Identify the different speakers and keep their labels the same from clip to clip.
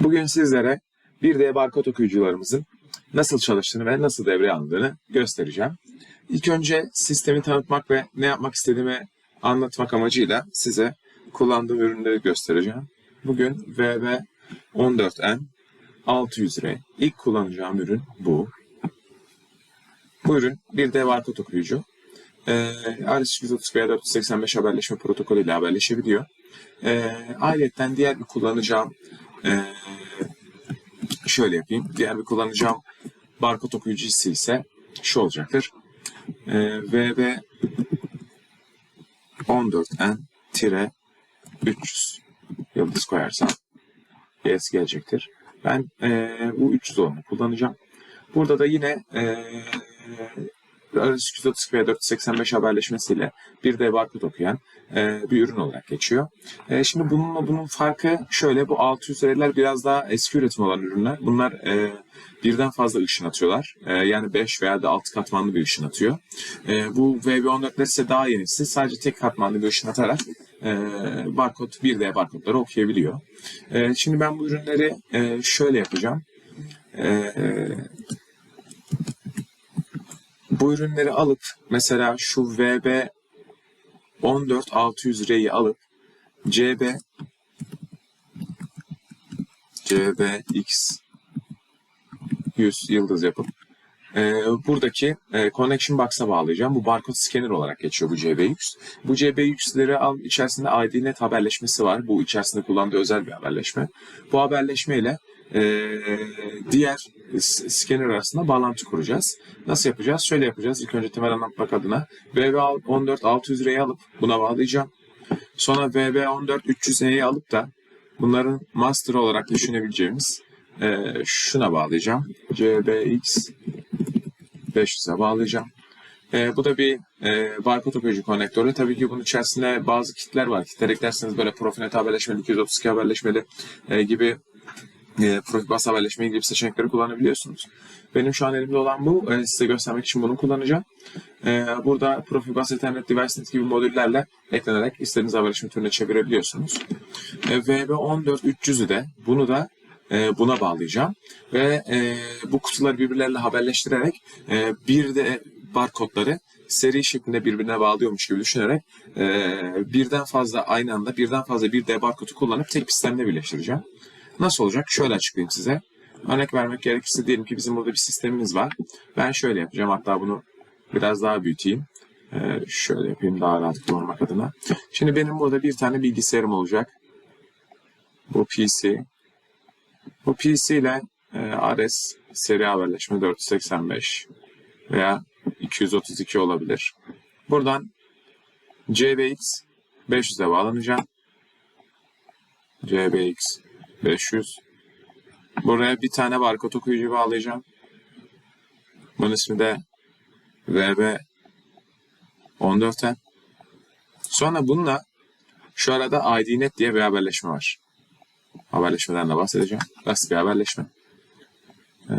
Speaker 1: Bugün sizlere 1D barkod okuyucularımızın nasıl çalıştığını ve nasıl devreye alındığını göstereceğim. İlk önce sistemi tanıtmak ve ne yapmak istediğimi anlatmak amacıyla size kullandığım ürünleri göstereceğim. Bugün VB14N 600R. İlk kullanacağım ürün bu. Bu ürün 1D barkod okuyucu. Ee, RS-230 veya 485 haberleşme protokolü ile haberleşebiliyor. Ee, ayrıca diğer bir kullanacağım ee, şöyle yapayım. Diğer bir kullanacağım barkod okuyucusu ise şu olacaktır. Ee, VB 14N-300 yıldız koyarsam yes gelecektir. Ben ee, bu 300 olanı kullanacağım. Burada da yine ee, RS-230 veya 485 haberleşmesiyle bir de barkod okuyan e, bir ürün olarak geçiyor. E, şimdi bununla bunun farkı şöyle bu 600 liralar biraz daha eski üretim olan ürünler. Bunlar e, birden fazla ışın atıyorlar. E, yani 5 veya da 6 katmanlı bir ışın atıyor. E, bu VB14'ler ise daha yenisi. Sadece tek katmanlı bir ışın atarak e, barkod 1D barkodları okuyabiliyor. E, şimdi ben bu ürünleri e, şöyle yapacağım. E, bu ürünleri alıp mesela şu VB 14600R'yi alıp CB CBX 100 yıldız yapıp e, buradaki e, connection box'a bağlayacağım. Bu barcode scanner olarak geçiyor bu CB100. Bu CB100'leri al içerisinde IDNet haberleşmesi var. Bu içerisinde kullandığı özel bir haberleşme. Bu haberleşme ile e, diğer scanner arasında bağlantı kuracağız. Nasıl yapacağız? Şöyle yapacağız. İlk önce temel anlatmak adına VB14 600R'yi alıp buna bağlayacağım. Sonra VB14 300E'yi alıp da bunların master olarak düşünebileceğimiz e, şuna bağlayacağım. CBX 500'e bağlayacağım. E, bu da bir e, barkod okuyucu konektörü. Tabii ki bunun içerisinde bazı kitler var. Kitler eklerseniz böyle Profinet haberleşmeli, 232 haberleşmeli e, gibi e, Profibus haberleşmeyi gibi seçenekleri kullanabiliyorsunuz. Benim şu an elimde olan bu. E, size göstermek için bunu kullanacağım. E, burada Profibus Ethernet DeviceNet gibi modüllerle eklenerek istediğiniz haberleşme türüne çevirebiliyorsunuz. E, VB14 300'ü de bunu da e, buna bağlayacağım. Ve e, bu kutuları birbirleriyle haberleştirerek e, bir de barkodları seri şeklinde birbirine bağlıyormuş gibi düşünerek e, birden fazla aynı anda birden fazla bir D barkodu kullanıp tek bir sistemle birleştireceğim. Nasıl olacak? Şöyle açıklayayım size. Örnek vermek gerekirse diyelim ki bizim burada bir sistemimiz var. Ben şöyle yapacağım. Hatta bunu biraz daha büyüteyim. Ee, şöyle yapayım daha rahat kullanmak adına. Şimdi benim burada bir tane bilgisayarım olacak. Bu PC. Bu PC ile e, RS seri haberleşme 485 veya 232 olabilir. Buradan CBX 500'e bağlanacağım. CBX 500. Buraya bir tane barkod okuyucu bağlayacağım. Bunun ismi de VB 14'ten. Sonra bununla şu arada IDNet diye bir haberleşme var. Haberleşmeden de bahsedeceğim. Basit bir haberleşme. Ee,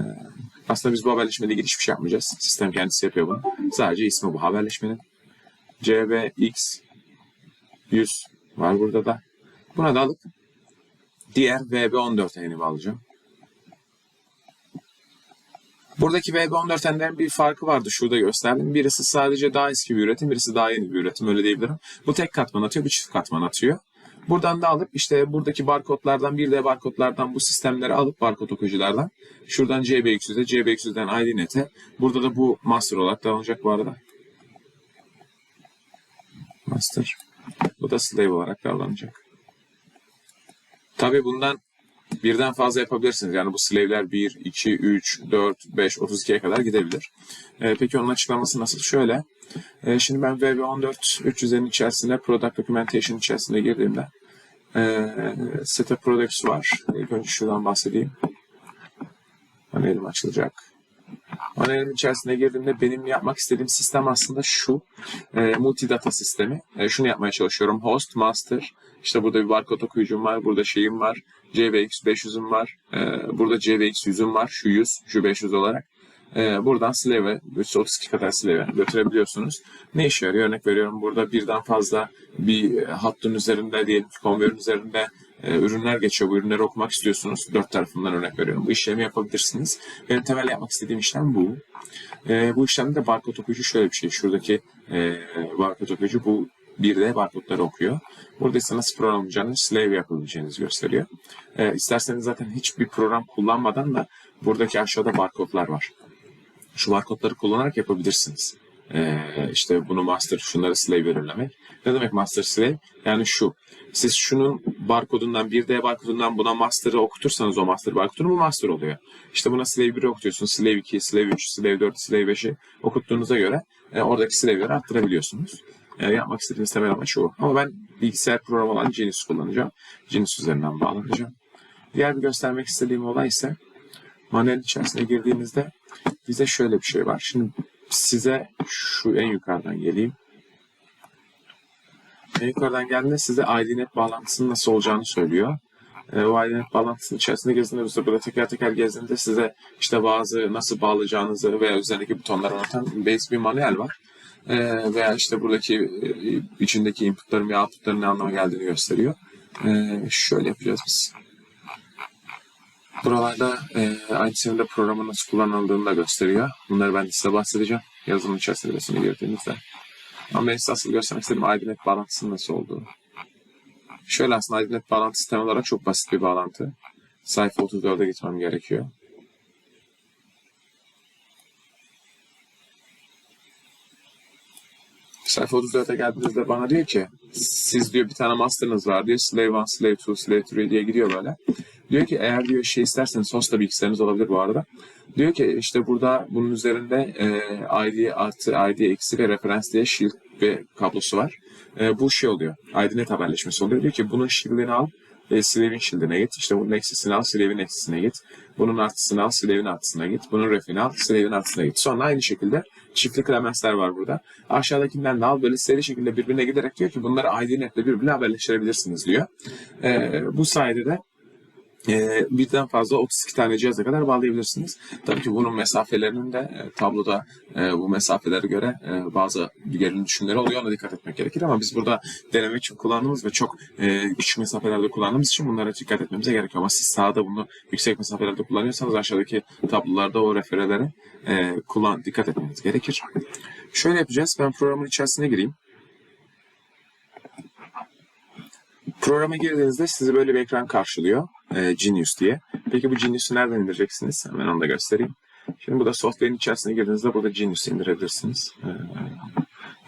Speaker 1: aslında biz bu haberleşmeyle ilgili hiçbir şey yapmayacağız. Sistem kendisi yapıyor bunu. Sadece ismi bu haberleşmenin. CBX 100 var burada da. Buna da alıp diğer VB14'e bağlayacağım. Buradaki VB14'enden bir farkı vardı. Şurada gösterdim. Birisi sadece daha eski bir üretim, birisi daha yeni bir üretim. Öyle diyebilirim. Bu tek katman atıyor, bu çift katman atıyor. Buradan da alıp işte buradaki barkodlardan, bir de barkodlardan bu sistemleri alıp barkod okuyuculardan şuradan CBX100'e, CBX100'den IDNet'e. Burada da bu master olarak dağılacak bu arada. Master. Bu da slave olarak davranacak. Tabii bundan birden fazla yapabilirsiniz. Yani bu slave'ler 1, 2, 3, 4, 5, 32'ye kadar gidebilir. Ee, peki onun açıklaması nasıl? Şöyle. E, şimdi ben VB14 300'lerin içerisinde Product Documentation içerisinde girdiğimde e, Setup Products var. İlk önce şuradan bahsedeyim. Panelim açılacak. Panelim içerisine girdiğimde benim yapmak istediğim sistem aslında şu. E, multidata sistemi. E, şunu yapmaya çalışıyorum. Host, master. İşte burada bir barkod okuyucum var. Burada şeyim var. CVX 500'üm var. E, burada CVX 100'üm var. Şu 100, şu 500 olarak. e, buradan slave'e, 332 kadar slave'e götürebiliyorsunuz. Ne işe yarıyor? Örnek veriyorum burada birden fazla bir hattın üzerinde diyelim ki konveyörün üzerinde e, ürünler geçiyor. Bu ürünleri okumak istiyorsunuz. Dört tarafından örnek veriyorum. Bu işlemi yapabilirsiniz. Benim temel yapmak istediğim işlem bu. E, bu işlemde de barkod okuyucu şöyle bir şey. Şuradaki e, barkod okuyucu bu bir de barkodları okuyor. Burada ise nasıl programlayacağınız, slave yapabileceğinizi gösteriyor. E, isterseniz zaten hiçbir program kullanmadan da buradaki aşağıda barkodlar var. Şu barkodları kullanarak yapabilirsiniz. E, işte bunu master, şunları slave belirlemek. Ne demek master slave? Yani şu. Siz şunun barkodundan, 1D barkodundan buna master'ı okutursanız o master barkodunu bu master oluyor. İşte buna slave 1'i okutuyorsunuz. Slave 2, slave 3, slave 4, slave 5'i okuttuğunuza göre e, oradaki slave'leri arttırabiliyorsunuz. E, yapmak istediğiniz temel amaç o. Ama ben bilgisayar programı olan Genius kullanacağım. Genius üzerinden bağlanacağım. Diğer bir göstermek istediğim olay ise manuel içerisine girdiğinizde bize şöyle bir şey var. Şimdi size şu en yukarıdan geleyim. En yukarıdan geldiğinde size IDNet bağlantısının nasıl olacağını söylüyor. E, o IDNet bağlantısının içerisine girdiğinde biz de burada teker teker gezdiğinde size işte bazı nasıl bağlayacağınızı veya üzerindeki butonları anlatan base bir manuel var. E, veya işte buradaki e, içindeki inputların ve outputların ne anlama geldiğini gösteriyor. E, şöyle yapacağız biz. Buralarda e, aynı zamanda programın nasıl kullanıldığını da gösteriyor. Bunları ben size bahsedeceğim. Yazılım içerisine girdiğinizde. Ama benim size asıl göstermek istediğim IDNet bağlantısının nasıl olduğu. Şöyle aslında IDNet bağlantısı temel olarak çok basit bir bağlantı. Sayfa 34'e gitmem gerekiyor. Sayfa 34'e geldiğinizde bana diyor ki siz diyor bir tane master'ınız var diyor. Slave 1, Slave 2, Slave 3 diye gidiyor böyle. Diyor ki eğer diyor şey isterseniz host da bilgisayarınız olabilir bu arada. Diyor ki işte burada bunun üzerinde e, ID artı ID eksi ve referans diye shield ve kablosu var. E, bu şey oluyor. IDNet haberleşmesi oluyor. Diyor ki bunun shield'ini al e, Slave'in shield'ine git. İşte bunun eksisini al, Slave'in eksisine git. Bunun artısını al, Slave'in artısına git. Bunun refini al, Slave'in artısına git. Sonra aynı şekilde çiftli klemensler var burada. Aşağıdakinden de al böyle seri şekilde birbirine giderek diyor ki bunları IDNet'le birbirine haberleştirebilirsiniz diyor. E, bu sayede de e, birden fazla 32 tane cihaza kadar bağlayabilirsiniz. Tabii ki bunun mesafelerinin de e, tabloda e, bu mesafelere göre e, bazı gerilim düşümleri oluyor. Ona dikkat etmek gerekir ama biz burada deneme için kullandığımız ve çok e, küçük mesafelerde kullandığımız için bunlara dikkat etmemize gerekiyor. Ama siz sağda bunu yüksek mesafelerde kullanıyorsanız aşağıdaki tablolarda o referelere e, kullan, dikkat etmeniz gerekir. Şöyle yapacağız. Ben programın içerisine gireyim. Programa girdiğinizde sizi böyle bir ekran karşılıyor. E, Genius diye. Peki bu Genius'u nereden indireceksiniz? Hemen onu da göstereyim. Şimdi burada software'in içerisine girdiğinizde burada Genius'u indirebilirsiniz. E,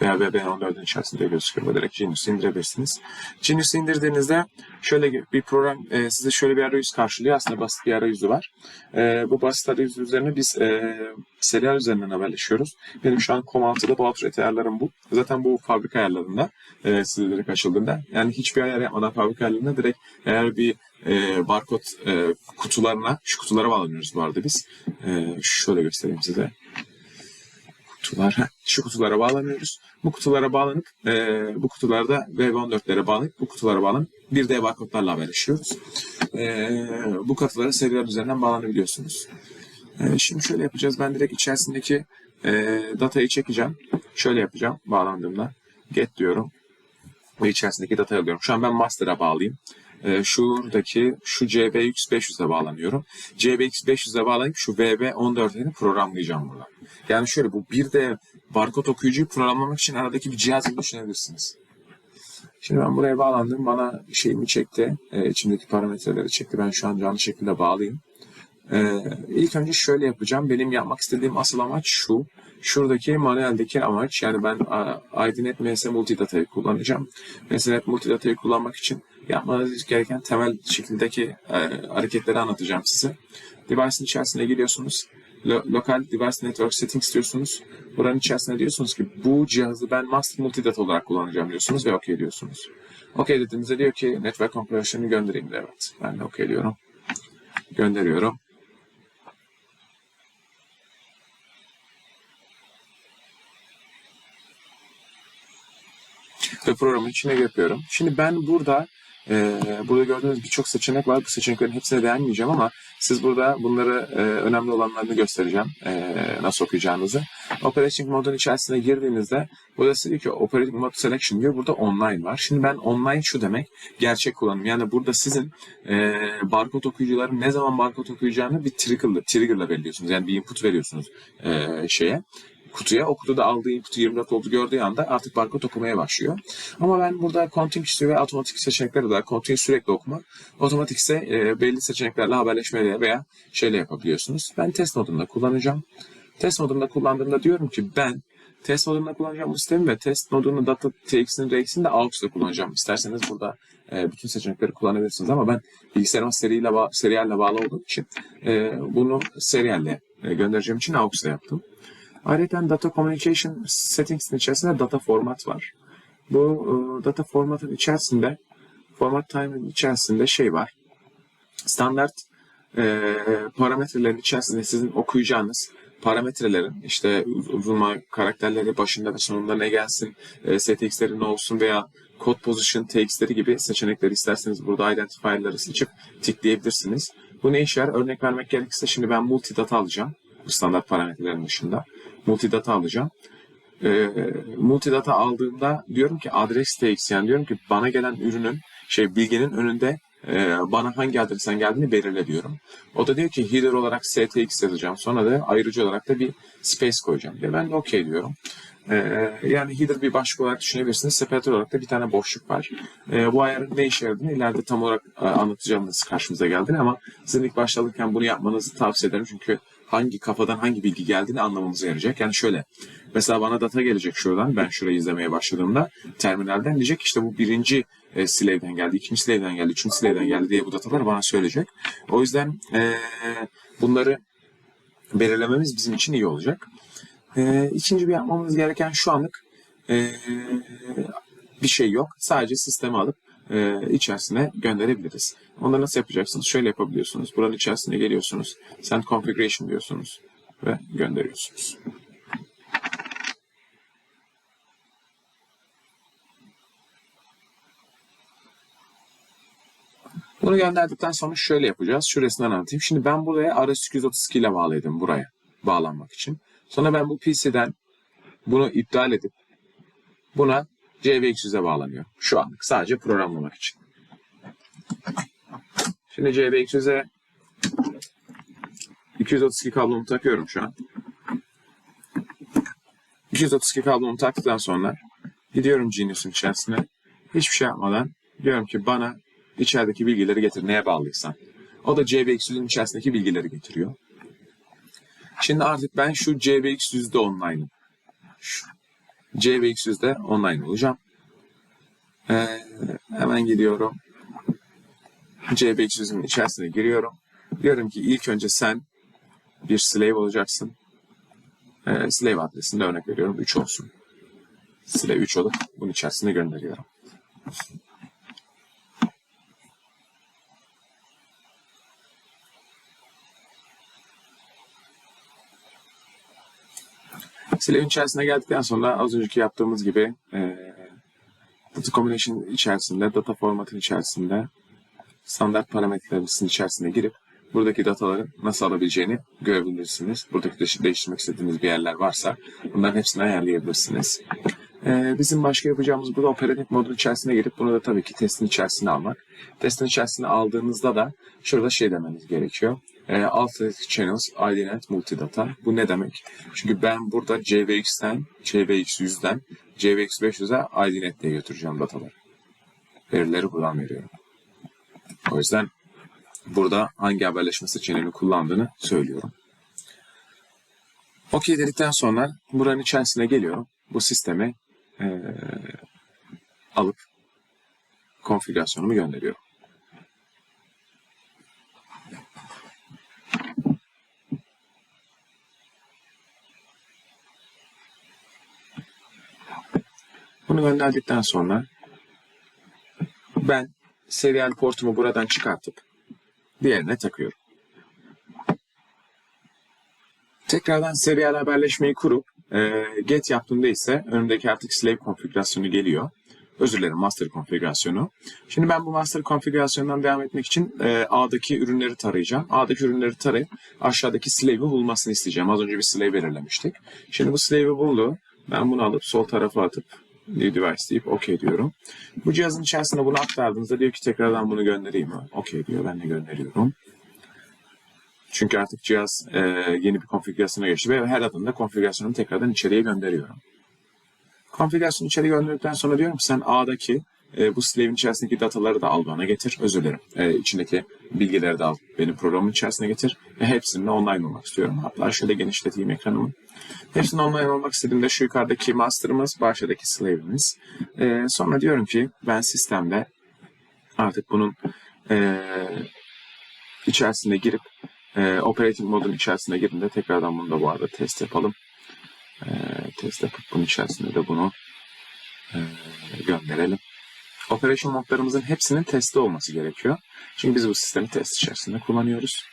Speaker 1: veya VB14'ün içerisinde gözüküyor. Direkt Genius'u indirebilirsiniz. Genius'u indirdiğinizde şöyle bir program e, size şöyle bir arayüz karşılıyor. Aslında basit bir arayüzü var. E, bu basit arayüz üzerine biz e, serial üzerinden haberleşiyoruz. Benim şu an COM6'da bu outlet ayarlarım bu. Zaten bu fabrika ayarlarında e, size direkt açıldığında. Yani hiçbir ayar yapmadan fabrika ayarlarında direkt eğer bir e, barkod e, kutularına, şu kutulara bağlanıyoruz bu arada biz. E, şöyle göstereyim size kutular. Şu kutulara bağlanıyoruz. Bu kutulara bağlanıp e, bu kutularda V14'lere bağlanıp bu kutulara bağlanıp bir de barkodlarla haberleşiyoruz. E, bu kutulara seriler üzerinden bağlanabiliyorsunuz. E, şimdi şöyle yapacağız. Ben direkt içerisindeki e, datayı çekeceğim. Şöyle yapacağım bağlandığımda. Get diyorum. Ve içerisindeki datayı alıyorum. Şu an ben master'a bağlayayım e, şuradaki şu CBX 500'e bağlanıyorum. CBX 500'e bağlayıp şu VB14'leri programlayacağım burada. Yani şöyle bu bir de barkod okuyucuyu programlamak için aradaki bir cihaz gibi düşünebilirsiniz. Şimdi ben buraya bağlandım. Bana şeyimi çekti. E, içindeki parametreleri çekti. Ben şu an canlı şekilde bağlayayım. Ee, ilk önce şöyle yapacağım. Benim yapmak istediğim asıl amaç şu. Şuradaki manueldeki amaç yani ben IDNet MS Multidata'yı kullanacağım. Mesela Multidata'yı kullanmak için yapmanız gereken temel şekildeki e, hareketleri anlatacağım size. Device'ın içerisine giriyorsunuz. Lo- Local Device Network Settings diyorsunuz. Buranın içerisine diyorsunuz ki bu cihazı ben Master Multidata olarak kullanacağım diyorsunuz ve OK diyorsunuz. OK dediğinizde diyor ki Network Configuration'ı göndereyim de evet. Ben de OK diyorum. Gönderiyorum. ve programın içine yapıyorum. Şimdi ben burada Ee, burada gördüğünüz birçok seçenek var. Bu seçeneklerin hepsine değinmeyeceğim ama siz burada bunları e, önemli olanlarını göstereceğim. e, nasıl okuyacağınızı. Operating modun içerisine girdiğinizde burada size diyor ki Operating Mode Selection diyor. Burada online var. Şimdi ben online şu demek gerçek kullanım. Yani burada sizin e, barkod okuyucuların ne zaman barkod okuyacağını bir trigger'la, trigger'la belirliyorsunuz. Yani bir input veriyorsunuz şeye kutuya. O kutuda aldığı input'u 24 oldu gördüğü anda artık barkod okumaya başlıyor. Ama ben burada continuous ve otomatik seçenekleri olarak continuous sürekli okuma, otomatik ise e, belli seçeneklerle haberleşmeyle veya şeyle yapabiliyorsunuz. Ben test modunda kullanacağım. Test modunda kullandığımda diyorum ki ben test modunda kullanacağım bu sistemi ve test modunu data tx'ini rx'ini de AUX'da kullanacağım. İsterseniz burada e, bütün seçenekleri kullanabilirsiniz ama ben bilgisayarıma seriyle ba- seriyalle bağlı olduğum için e, bunu seriyalle e, göndereceğim için AUX'da yaptım. Ayrıca Data Communication Settings'in içerisinde data format var. Bu e, data formatın içerisinde format time'ın içerisinde şey var. Standart e, parametrelerin içerisinde sizin okuyacağınız parametrelerin işte uz- uzunma karakterleri başında ve sonunda ne gelsin, e, setx'leri ne olsun veya code position tx'leri gibi seçenekleri isterseniz burada identifier'ları seçip tıklayabilirsiniz. Bu ne işe yarar? Örnek vermek gerekirse şimdi ben multidata alacağım. Bu standart parametrelerin dışında. Multidata alacağım. E, multidata aldığımda diyorum ki adres tx yani diyorum ki bana gelen ürünün şey bilginin önünde e, bana hangi adresten geldiğini belirle diyorum. O da diyor ki header olarak stx yazacağım. Sonra da ayrıcı olarak da bir space koyacağım diye. Ben de okey diyorum. E, yani header bir başlık olarak düşünebilirsiniz. Separator olarak da bir tane boşluk var. E, bu ayarın ne işe yaradığını ileride tam olarak e, anlatacağım nasıl karşımıza geldiğini ama sizin ilk başlarken bunu yapmanızı tavsiye ederim. Çünkü hangi kafadan hangi bilgi geldiğini anlamamıza yarayacak. Yani şöyle mesela bana data gelecek şuradan ben şurayı izlemeye başladığımda terminalden diyecek işte bu birinci e, slave'den geldi, ikinci slave'den geldi, üçüncü slave'den geldi diye bu datalar bana söyleyecek. O yüzden e, bunları belirlememiz bizim için iyi olacak. E, ikinci bir yapmamız gereken şu anlık e, bir şey yok. Sadece sistemi alıp e, içerisine gönderebiliriz. Onları nasıl yapacaksınız? Şöyle yapabiliyorsunuz. Buranın içerisine geliyorsunuz. Send configuration diyorsunuz ve gönderiyorsunuz. Bunu gönderdikten sonra şöyle yapacağız. Şurasından anlatayım. Şimdi ben buraya RS232 ile bağlaydım buraya bağlanmak için. Sonra ben bu PC'den bunu iptal edip buna CVX100'e bağlanıyor. Şu anlık sadece programlamak için. Şimdi CVX100'e 232 kablomu takıyorum şu an. 232 kablomu taktıktan sonra gidiyorum Genius'un içerisine. Hiçbir şey yapmadan diyorum ki bana içerideki bilgileri getir neye bağlıysan. O da CVX100'ün içerisindeki bilgileri getiriyor. Şimdi artık ben şu CVX100'de online'ım. Şu CVX100'de online olacağım. Ee, hemen gidiyorum. CVX100'ün içerisine giriyorum. Diyorum ki ilk önce sen bir slave olacaksın. Ee, slave adresinde örnek veriyorum 3 olsun. Slave 3 olup bunun içerisine gönderiyorum. Slave'in içerisine geldikten sonra az önceki yaptığımız gibi e, data combination içerisinde, data formatın içerisinde standart parametrelerimizin içerisine girip buradaki dataları nasıl alabileceğini görebilirsiniz. Buradaki değiş- değiştirmek istediğiniz bir yerler varsa bunların hepsini ayarlayabilirsiniz. Ee, bizim başka yapacağımız burada operatif modun içerisine girip bunu da tabii ki testin içerisine almak. Testin içerisine aldığınızda da şurada şey demeniz gerekiyor. E, Alternative Channels IDNet Multidata. Bu ne demek? Çünkü ben burada CVX'ten, CVX100'den CVX500'e IDNet diye götüreceğim dataları. Verileri buradan veriyorum. O yüzden burada hangi haberleşme seçeneğini kullandığını söylüyorum. Okey dedikten sonra buranın içerisine geliyorum. Bu sistemi eee, alıp konfigürasyonumu gönderiyorum. Bunu gönderdikten sonra ben serial portumu buradan çıkartıp diğerine takıyorum. Tekrardan serial haberleşmeyi kurup e, get yaptığımda ise önümdeki artık slave konfigürasyonu geliyor. Özür dilerim master konfigürasyonu. Şimdi ben bu master konfigürasyondan devam etmek için e, A'daki ürünleri tarayacağım. A'daki ürünleri tarayıp aşağıdaki slave'i bulmasını isteyeceğim. Az önce bir slave belirlemiştik. Şimdi bu slave'i buldu. Ben bunu alıp sol tarafa atıp new device deyip OK diyorum. Bu cihazın içerisine bunu aktardığınızda diyor ki tekrardan bunu göndereyim mi? OK diyor. Ben de gönderiyorum. Çünkü artık cihaz e, yeni bir konfigürasyona geçti ve her adımda konfigürasyonu tekrardan içeriye gönderiyorum. Konfigürasyonu içeri gönderdikten sonra diyorum ki sen A'daki e, bu slave'in içerisindeki dataları da al bana getir. Özür dilerim. E, içindeki bilgileri de al benim programın içerisine getir. Ve hepsinin online olmak istiyorum. Hatta şöyle genişleteyim ekranımı. Hepsinin online olmak istediğimde şu yukarıdaki master'ımız, bu aşağıdaki slave'imiz. E, sonra diyorum ki ben sistemde artık bunun e, içerisine girip e, operating modun içerisine girdiğinde tekrardan bunu da bu arada test yapalım. E, test yapıp bunun içerisinde de bunu e, gönderelim. Operation modlarımızın hepsinin testi olması gerekiyor. Çünkü biz bu sistemi test içerisinde kullanıyoruz.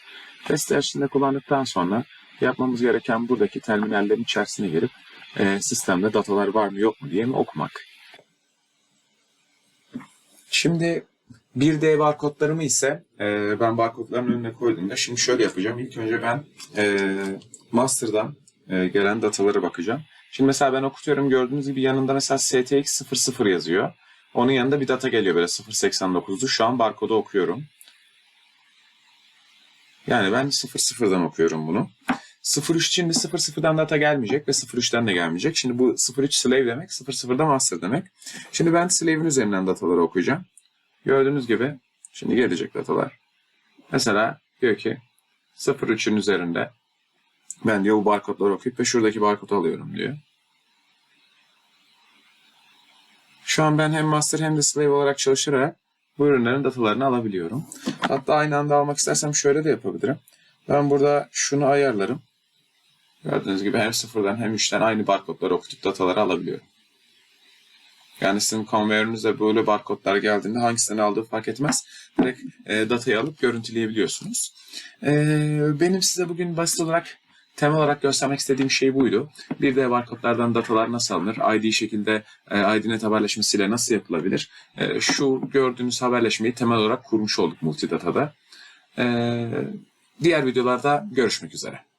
Speaker 1: Test içerisinde kullandıktan sonra yapmamız gereken buradaki terminallerin içerisine girip e, sistemde datalar var mı yok mu diye mi okumak. Şimdi 1D barkodlarımı ise e, ben barkodların önüne koyduğumda şimdi şöyle yapacağım. İlk önce ben e, master'dan e, gelen datalara bakacağım. Şimdi mesela ben okutuyorum gördüğünüz gibi yanında mesela STX 00 yazıyor. Onun yanında bir data geliyor böyle 0.89'du. Şu an barkodu okuyorum. Yani ben 00'dan okuyorum bunu. 03 için de 00'dan data gelmeyecek ve 03'ten de gelmeyecek. Şimdi bu 03 slave demek, 00'da master demek. Şimdi ben slave'in üzerinden dataları okuyacağım. Gördüğünüz gibi şimdi gelecek datalar. Mesela diyor ki 03'ün üzerinde ben diyor bu barkodları okuyup ve şuradaki barkodu alıyorum diyor. Şu an ben hem master hem de slave olarak çalışarak bu ürünlerin datalarını alabiliyorum. Hatta aynı anda almak istersem şöyle de yapabilirim. Ben burada şunu ayarlarım. Gördüğünüz gibi hem sıfırdan hem üçten aynı barkodları okutup dataları alabiliyorum. Yani sizin konveyörünüzde böyle barkodlar geldiğinde hangisinden aldığı fark etmez. Direkt e, datayı alıp görüntüleyebiliyorsunuz. E, benim size bugün basit olarak temel olarak göstermek istediğim şey buydu. Bir de barkodlardan datalar nasıl alınır? ID şekilde e, IDNet haberleşmesiyle nasıl yapılabilir? E, şu gördüğünüz haberleşmeyi temel olarak kurmuş olduk multidatada. E, diğer videolarda görüşmek üzere.